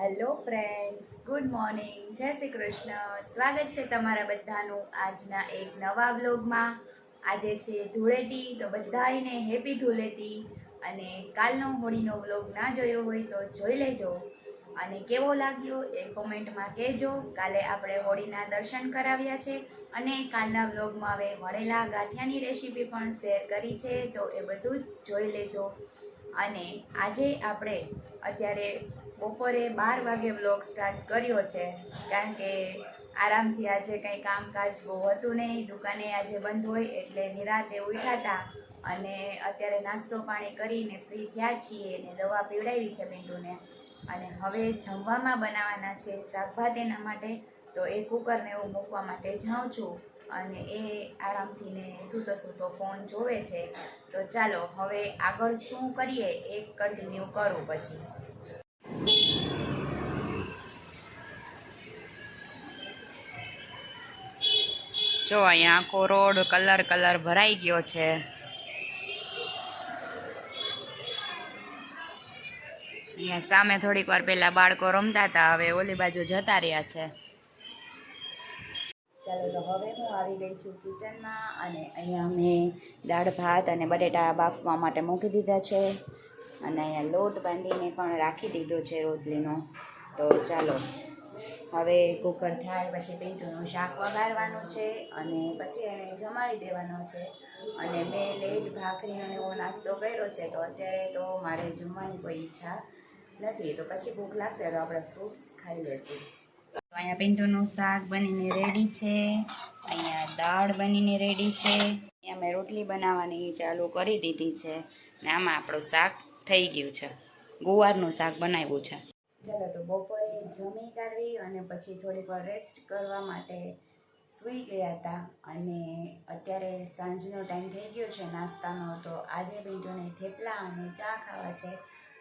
Hello friends good morning જય શ્રી કૃષ્ણ. સ્વાગત છે તમારા બધાનું આજના એક નવા વ્લોગમાં. આજે છે ધૂળેટી, તો બધાને હેપી ધૂળેટી. અને કાલનો હોળીનો વ્લોગ ના જોયો હોય તો જોઈ લેજો. અને કેવો લાગ્યો એ કોમેન્ટમાં કહેજો. કાલે આપણે હોળીના દર્શન કરાવ્યા છે અને કાલના વ્લોગમાં હવે વળેલા ગાંઠિયાની રેસીપી પણ શેર કરી છે, તો એ બધું જોઈ લેજો. અને આજે આપણે અત્યારે બપોરે બાર વાગે વ્લોગ સ્ટાર્ટ કર્યો છે. કારણ કે આરામથી આજે કંઈ કામકાજ બહુ હતું નહીં. દુકાને આજે બંધ હોય એટલે નિરાતે ઉઠાતા અને અત્યારે નાસ્તો પાણી કરીને ફ્રી થયા છીએ ને દવા પીવડાવી છે પિન્ટુને. અને હવે જમવામાં બનાવવાના છે શાકભાત એના માટે. તો એ કુકરને એવું મૂકવા માટે જાઉં છું. અને એ આરામથી ને સૂતો સૂતો ફોન જોવે છે. તો ચાલો હવે આગળ શું કરીએ એ કન્ટિન્યુ કરું પછી. જો અહીંયા આખો રોડ કલર કલર ભરાઈ ગયો છે. અહીંયા સામે થોડીક વાર પહેલાં બાળકો રમતા હતા, હવે ઓલી બાજુ જતા રહ્યા છે. ચાલો તો હવે હું આવી ગઈ છું કિચનમાં અને અહીંયા મેં દાળ, ભાત અને બટેટા બાફવા માટે મૂકી દીધા છે. અને અહીંયા લોટ બાંધીને પણ રાખી દીધો છે રોટલીનો. તો ચાલો, હવે કુકર થાય, પછી પેટુનું શાક વગાડવાનું છે અને પછી એને જમાડી દેવાનો છે. અને મેં લેટ ભાખરી અને એવો નાસ્તો કર્યો છે, તો અત્યારે તો મારે જમવાની કોઈ ઈચ્છા નથી. તો પછી ભૂખ લાગશે, તો આપણે ફ્રૂટ્સ ખાઈ લઈશું તો અહીંયા પિંટોનું શાક બનીને રેડી છે, અહીંયા દાળ બનીને રેડી છે. અહીંયા મેં રોટલી બનાવવાની ચાલુ કરી દીધી છે, ને આમાં આપણું શાક થઈ ગયું છે. ગુવારનું શાક બનાવ્યું છે. ચાલો તો બપોરે જમી કાઢવી અને પછી થોડીક વાર રેસ્ટ કરવા માટે સૂઈ ગયા હતા અને અત્યારે સાંજનો ટાઈમ થઈ ગયો છે નાસ્તાનો, તો આજે પિન્ટુને થેપલા અને ચા ખાવા છે.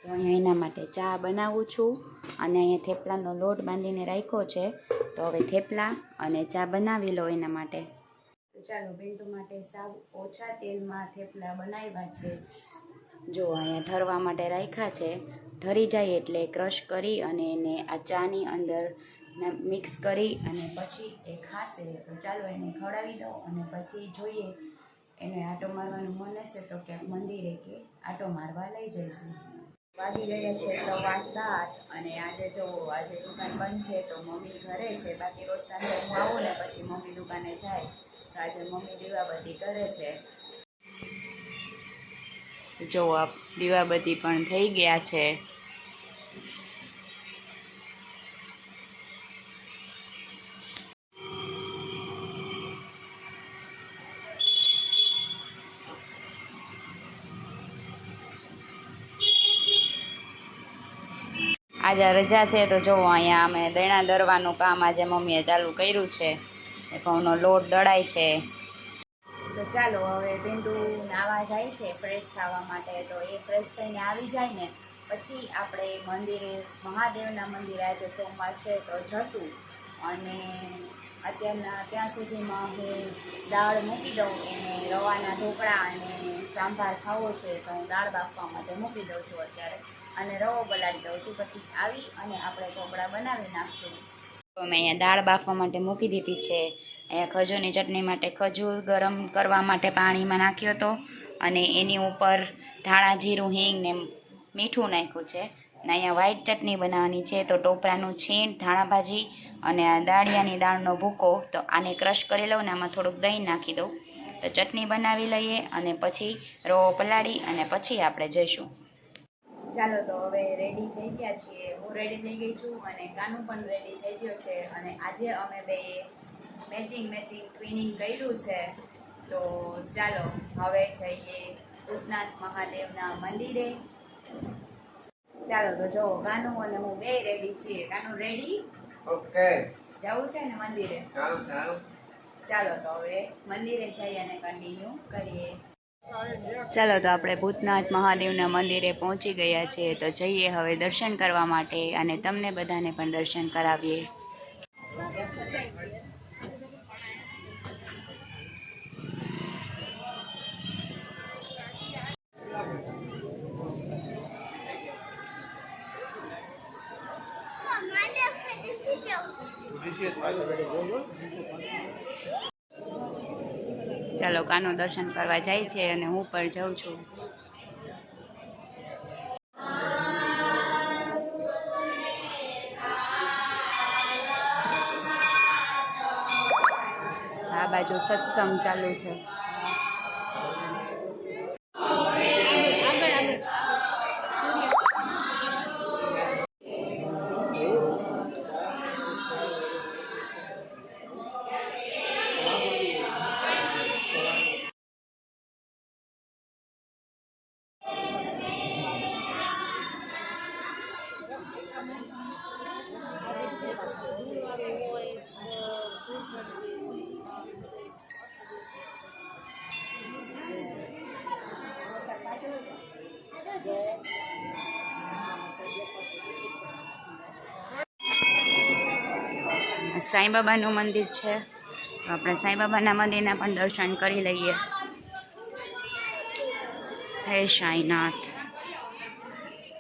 તો અહીંયા એના માટે ચા બનાવું છું અને અહીંયા થેપલાનો લોટ બાંધીને રાખ્યો છે. તો હવે થેપલા અને ચા બનાવી લો એના માટે. તો ચાલો પિન્ટુ માટે સાવ ઓછા તેલમાં થેપલા બનાવ્યા છે. જો અહીંયા ઠરવા માટે રાખ્યા છે, ઠરી જાય એટલે ક્રશ કરી અને એને આ ચાની અંદર મિક્સ કરી અને પછી એ ખાશે તો ચાલો એને ખવડાવી દો અને પછી જોઈએ એને આટો મારવાનું મન હશે તો ક્યાંક મંદિરે કે આટો મારવા લઈ જઈશું. વાગી ગયા છે સવા સાત અને આજે જો આજે દુકાન બંધ છે તો મમ્મી ઘરે છે, બાકી રોજ સાંજે હું આવું ને પછી મમ્મી દુકાને જાય. તો આજે મમ્મી દીવાબત્તી કરે છે. જો આ દીવાબત્તી પણ થઈ ગયા છે. આજે રજા છે તો જુઓ અહીંયા અમે દૈણા દરવાનું કામ આજે મમ્મીએ ચાલુ કર્યું છે. ઘઉંનો લોટ દળાય છે. તો ચાલો હવે બિંદુ નાવા જાય છે ફ્રેશ થવા માટે, તો એ ફ્રેશ થઈને આવી જાય ને, પછી આપણે મંદિરે, મહાદેવના મંદિરે આજે સોમવાર છે તો જશું. અને અત્યારના, ત્યાં સુધીમાં હું દાળ મૂકી દઉં, એને રવાના ઢોકળા અને સાંભાર ખાવો છે તો હું દાળ બાફવા માટે મૂકી દઉં છું અત્યારે. અને રવો પલાળી દઉં છું, પછી આવી અને આપણે ઢોકળા બનાવી નાખશું. તો મેં અહીંયા દાળ બાફવા માટે મૂકી દીધી છે. અહીંયા ખજૂરની ચટણી માટે ખજૂર ગરમ કરવા માટે પાણીમાં નાખ્યો હતો અને એની ઉપર ધાણા, જીરું, હિંગ ને મીઠું નાખ્યું છે. અને અહીંયા વ્હાઈટ ચટણી બનાવવાની છે તો ટોપરાનું છીણ, ધાણા ભાજી અને આ દાળિયાની દાળનો ભૂકો તો આને ક્રશ કરી લઉં ને આમાં થોડુંક દહીં નાખી દઉં. તો ચટણી બનાવી લઈએ અને પછી રવો પલાળી અને પછી આપણે જઈશું. ચાલો તો હવે રેડી થઈ ગયા છીએ. હું રેડી થઈ ગઈ છું અને કાનું પણ રેડી થઈ ગયો છે. અને આજે અમે બે મેચિંગ મેચિંગ ટ્વિનિંગ કર્યું છે. તો ચાલો હવે જઈએ ભૂતનાથ મહાદેવના મંદિરે. ચાલો તો જો કાનુ અને હું બે રેડી છીએ. કાનું રેડી ઓકે. જવું છે ને મંદિરે? ચાલો ચાલો. ચાલો તો હવે મંદિરે જઈ અને કન્ટિન્યુ કરીએ. ચાલો તો આપણે ભૂતનાથ મહાદેવના મંદિરે પહોંચી ગયા છીએ. તો જઈએ હવે દર્શન કરવા માટે અને તમને બધાને પણ દર્શન કરાવીએ. ચાલો કાનો દર્શન કરવા જાય છે અને હું પણ જાઉં છું. આ બાજુ સત્સંગ ચાલુ છે. સાંઈબાબાનું મંદિર છે. આપણે સાંઈબાબાના મંદિરના પણ દર્શન કરી લઈએ. હે સાંઈનાથ.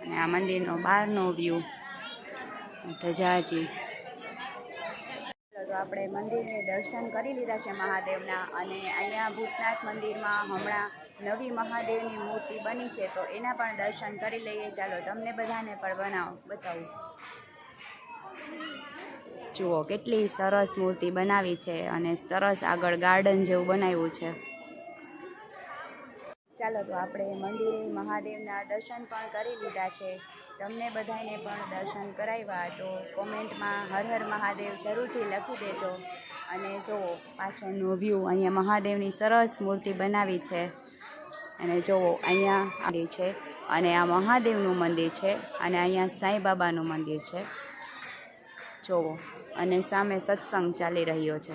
અને આ મંદિરનો બહારનો વ્યૂ ધજાજી. તો આપણે મંદિરને દર્શન કરી લીધા છે મહાદેવના અને અહીંયા ભૂતનાથ મંદિરમાં હમણાં નવી મહાદેવની મૂર્તિ બની છે તો એના પણ દર્શન કરી લઈએ. ચાલો, તમને બધાને પણ બનાવો બતાવું. જુઓ, કેટલી સરસ મૂર્તિ બનાવી છે અને સરસ આગળ ગાર્ડન જેવું બનાવ્યું છે. ચાલો તો આપણે મંદિરે મહાદેવના દર્શન પણ કરી લીધા છે. તમને બધાને પણ દર્શન કરાવ્યા, તો કોમેન્ટમાં હર હર મહાદેવ જરૂરથી લખી દેજો. અને જુઓ, પાછળનો વ્યૂ અહીંયા મહાદેવની સરસ મૂર્તિ બનાવી છે. અને જુઓ, અહીંયા આવી છે અને આ મહાદેવનું મંદિર છે અને અહીંયા સાંઈબાબાનું મંદિર છે. જોવો અને સામે સત્સંગ ચાલી રહ્યો છે.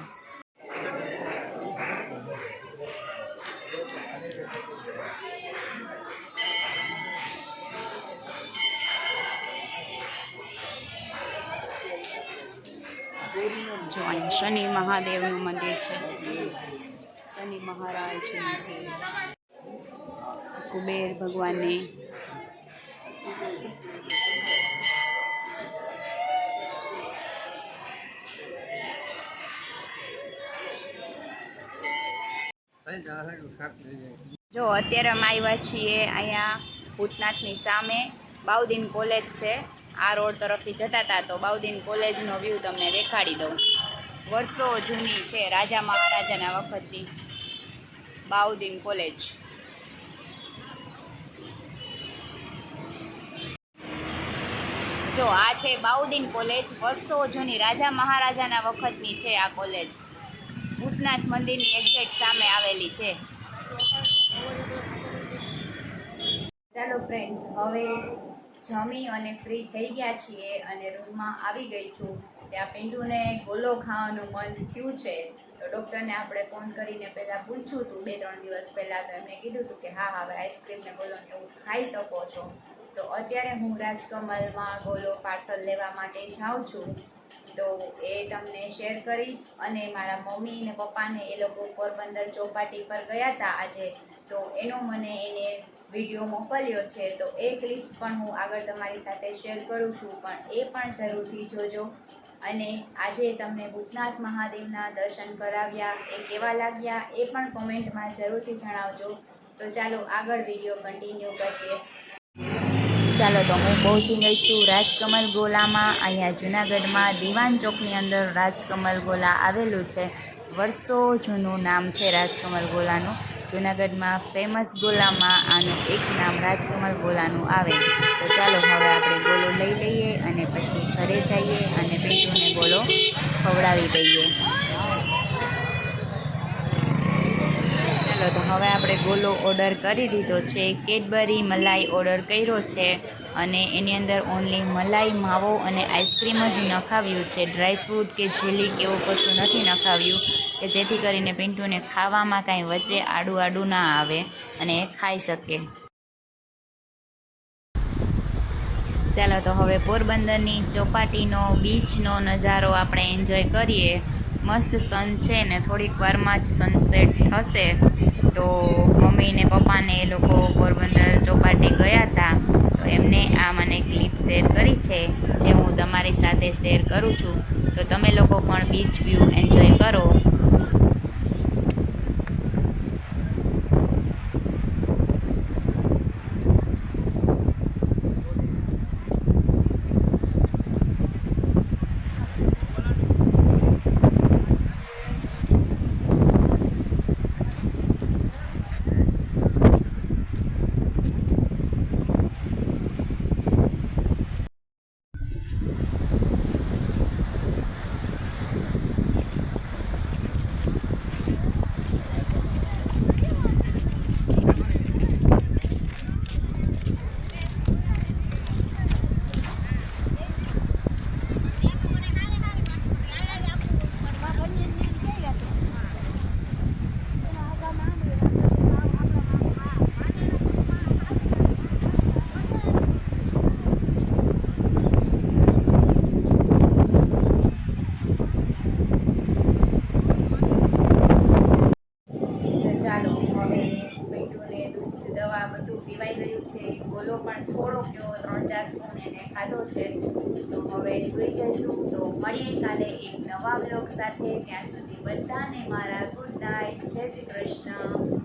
જો શનિ મહાદેવનું મંદિર છે. શનિ મહારાજનું છે. કુબેર ભગવાનની જો, અત્યારે અમે આવ્યા છીએ અહીંયા ભૂતનાથની સામે. બાઉદીન કોલેજ છે. આ રોડ તરફથી જતા હતા તો બાઉદીન કોલેજનો વ્યૂ તમને દેખાડી દઉં. વર્ષો જૂની છે રાજા મહારાજાના વખતની બાઉદીન કોલેજ. જો, આ છે બાઉદીન કોલેજ. વર્ષો જૂની રાજા મહારાજાના વખતની છે આ કોલેજ. ભૂતનાથ મંદિરની એક્ઝેક્ટ સામે આવેલી છે. ચાલો ફ્રેન્ડ હવે જમી અને ફ્રી થઈ ગયા છીએ અને રૂમમાં આવી ગઈ છું. ત્યાં પિંડુને ગોલો ખાવાનું મન થયું છે. તો ડૉક્ટરને આપણે ફોન કરીને પહેલાં પૂછ્યું હતું, બે ત્રણ દિવસ પહેલાં તો એમને કીધું હતું કે, હા હવે આઈસ્ક્રીમ ને ગોલો ને એવું ખાઈ શકો છો. તો અત્યારે હું રાજકમલમાં ગોલો પાર્સલ લેવા માટે જાઉં છું. તો એ તમને શેર કરીશ અને મારા મમ્મી ને પપ્પાને એ લોકો પોરબંદર ચોપાટી પર ગયા હતા આજે. તો એનો મને એને વીડિયો મોકલ્યો છે. તો એ ક્લિપ્સ પણ હું આગળ તમારી સાથે શેર કરું છું. પણ એ પણ જરૂરથી જોજો. અને આજે તમને ભૂતનાથ મહાદેવના દર્શન કરાવ્યા, એ કેવા લાગ્યા, એ પણ કોમેન્ટમાં જરૂરથી જણાવજો. તો ચાલો આગળ વીડિયો કન્ટિન્યુ કરીએ. ચાલો તો હું પહોંચી ગઈ છું. રાજકમલ ગોલામાં અહીંયા જુનાગઢમાં દિવાન ચોકની અંદર રાજકમલ ગોલા આવેલું છે. વર્ષો જૂનું નામ છે રાજકમલ ગોલાનું. જુનાગઢમાં ફેમસ ગોલામાં આનું એક નામ રાજકમલ ગોલાનું આવે. તો ચાલો હવે આપણે ગોલો લઈ લઈએ અને પછી ઘરે જઈએ અને બીજુને ગોલો ખવડાવી દઈએ. ચાલો તો હવે આપણે ગોલો ઓર્ડર કરી દીધો છે. કેડબરી મલાઈ ઓર્ડર કર્યો છે અને એની અંદર ઓનલી મલાઈ, માવો અને આઈસ્ક્રીમ જ નખાવ્યું છે. ડ્રાયફ્રૂટ કે જેલી કે એવું કશું નથી નખાવ્યું કે જેથી કરીને પિન્ટુને ખાવામાં કાંઈ વચ્ચે આડું આડું ના આવે અને એ ખાઈ શકે. ચાલો તો હવે પોરબંદરની ચોપાટીનો, બીચનો નજારો આપણે એન્જોય કરીએ. મસ્ત સન છે ને થોડીક વારમાં જ સનસેટ થશે. તો મમ્મી ને પપ્પાને એ લોકો પોરબંદર ચોપાટી ગયા હતા. તો એમને આ મને ક્લિપ શેર કરી છે, જે હું તમારી સાથે શેર કરું છું. તો તમે લોકો પણ બીચ વ્યૂ એન્જોય કરો. મળીએ કાલે એક નવા બ્લોગ સાથે. ત્યાં સુધી બધાને મારા ગુડ નાઇટ. જય શ્રી કૃષ્ણ.